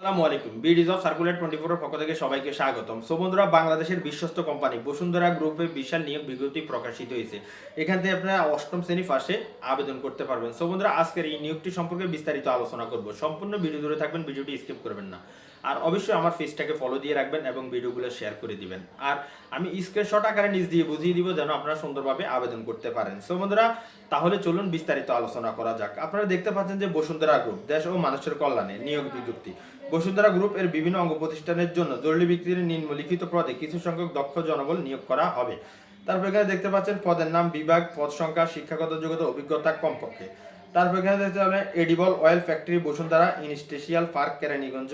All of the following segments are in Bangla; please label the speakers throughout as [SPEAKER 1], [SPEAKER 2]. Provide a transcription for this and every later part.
[SPEAKER 1] আসসালামু আলাইকুম। বিডিজ অফ টোয়েন্টি পক্ষ থেকে সবাইকে স্বাগতম। বাংলাদেশের বিশ্বস্ত কোম্পানি বসুন্ধরা গ্রুপে বিশাল নিয়োগ বিজ্ঞপ্তি প্রকাশিত হয়েছে। এখান থেকে আপনারা অষ্টম শ্রেণি পাশে আবেদন করতে পারবেন। আজকের এই নিয়োগটি সম্পর্কে বিস্তারিত আলোচনা করব। সম্পূর্ণ ভিডিও ধরে থাকবেন, ভিডিওটি স্কিপ করবেন না। আর অবশ্যই আমার পেজটাকে ফলো দিয়ে রাখবেন এবং ভিডিওগুলো শেয়ার করে দিবেন। আর আমি স্ক্রিনশট আকারে নিজ দিয়ে বুঝিয়ে দিব যেন আপনারা সুন্দরভাবে আবেদন করতে পারেন। সো তাহলে চলুন বিস্তারিত আলোচনা করা যাক। আপনারা দেখতে পাচ্ছেন যে বসুন্ধরা গ্রুপ দেশ ও মানুষের কল্যাণে নিয়োগ বিজ্ঞপ্তি। বসুন্ধরা গ্রুপ এর বিভিন্ন অঙ্গ প্রতিষ্ঠানের জন্য জরুরি ভিত্তিতে নিম্নলিখিত পদে কিছু সংখ্যক দক্ষ জনবল নিয়োগ করা হবে। তারপর এখানে দেখতে পাচ্ছেন পদের নাম বিভাগ, পদ সংখ্যা, শিক্ষাগত যোগ্যতা, অভিজ্ঞতা কমপক্ষে। তারপর এখানে দেখতে পাবেন edible oil factory Bashundhara industrial park, Keraniganj,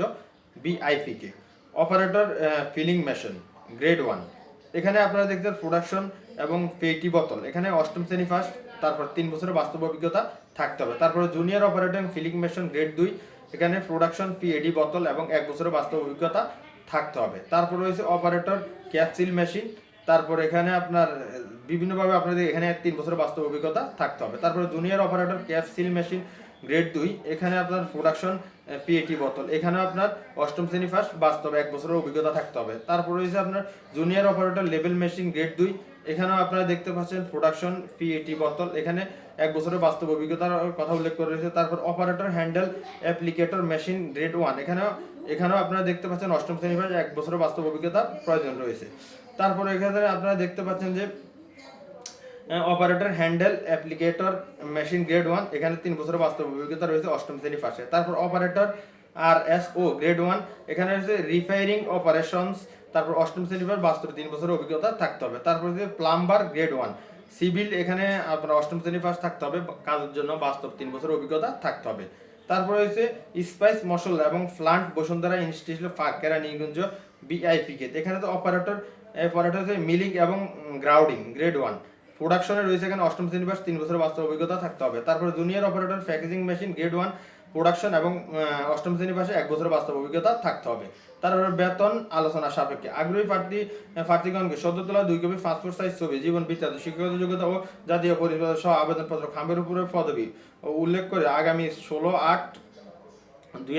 [SPEAKER 1] BIPK. Operator filling machine, grade one. এখানে আপনারা দেখতে প্রোডাকশন এবং পেটি বোতল এখানে অষ্টম শ্রেণি ফার্স্ট তারপর তিন বছরের বাস্তব অভিজ্ঞতা থাকতে হবে। তারপরে junior operator filling machine grade দুই, এখানে প্রোডাকশন পিএডি বোতল এবং এক বছরের বাস্তব অভিজ্ঞতা থাকতে হবে। তারপর রয়েছে অপারেটর ক্যাপসিল মেশিন তারপর এখানে আপনার বিভিন্নভাবে আপনাদের এখানে তিন বছরের বাস্তব অভিজ্ঞতা থাকতে হবে। তারপরে junior operator cap seal machine grade দুই। এখানে আপনার প্রোডাকশন পিএটি বোতল এখানেও আপনার অষ্টম শ্রেণি ফার্স্ট বাস্তব এক বছরের অভিজ্ঞতা থাকতে হবে। তারপর রয়েছে আপনার junior operator level machine grade দুই। এখানেও আপনারা দেখতে পাচ্ছেন প্রোডাকশন পিএটি বোতল এখানে এক বছরের বাস্তব অভিজ্ঞতার কথা উল্লেখ করে রয়েছে তারপর operator handle applicator machine grade one এখানেও এখানেও আপনারা দেখতে পাচ্ছেন অষ্টম শ্রেণি ফার্স্ট এক বছরের বাস্তব অভিজ্ঞতা প্রয়োজন রয়েছে। তারপর এখানে আপনারা দেখতে পাচ্ছেন যে operator handle applicator machine grade one এখানে তিন বছরের বাস্তব অভিজ্ঞতা রয়েছে, অষ্টম শ্রেণি পাশে। তারপর operator R S O grade one এখানে রয়েছে রিফায়ারিং অপারেশনস তারপর অষ্টম শ্রেণি পাশ বাস্তব তিন বছরের অভিজ্ঞতা থাকতে হবে। তারপর হচ্ছে প্লাম্বার গ্রেড ওয়ান সিভিল এখানে আপনার অষ্টম শ্রেণি পাশ থাকতে হবে, কাজের জন্য বাস্তব তিন বছরের অভিজ্ঞতা থাকতে হবে। তারপর রয়েছে স্পাইস মশলা এবং প্লান্ট বসুন্ধরা ইনস্টিটিউট ফাঁকেরা নিকুঞ্জ বিআইপিকে এখানে তো অপারেটর অপারেটর মিলিং এবং গ্রাউডিং গ্রেড ওয়ান প্রোডাকশনে রয়েছে এখানে অষ্টম শ্রেণি পাস তিন বছরের বাস্তব অভিজ্ঞতা থাকতে হবে। তারপরে junior operator, packaging machine, grade one production এবং অষ্টম শ্রেণি পাশে এক বছরের বাস্তব অভিজ্ঞতা থাকতে হবে। তারপরে বেতন আলোচনা সাপেক্ষে। আগ্রহী প্রার্থী প্রার্থীগণকে সদ্য তোলা দুই কপি পাসপোর্ট সাইজ ছবি, জীবন বিদ্যার্থ শিক্ষাগত যোগ্যতা ও জাতীয় পরিচয় সহ আবেদনপত্র খামের উপরে পদবি উল্লেখ করে আগামী ষোলো আট দুই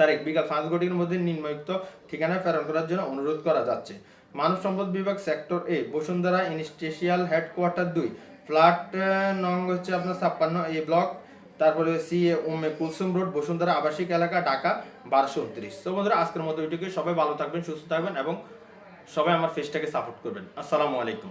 [SPEAKER 1] তারিখ বিকাল পাঁচ ঘটিকার মধ্যে নিম্নলিখিত ঠিকানায় প্রেরণ করার জন্য অনুরোধ করা যাচ্ছে। মানব সম্পদ বিভাগ sector A, Bashundhara industrial headquarter দুই, ফ্ল্যাট নং হচ্ছে আপনার ছাপ্পান্ন এ ব্লক, তারপরে C A Umme Kulsum road, Bashundhara আবাসিক এলাকা, ঢাকা, বারোশো উনত্রিশ। তো বন্ধুরা, আজকের মতো ভিডিওকে সবাই ভালো থাকবেন, সুস্থ থাকবেন এবং সবাই আমার ফেসটাকে সাপোর্ট করবেন। আসসালামু আলাইকুম।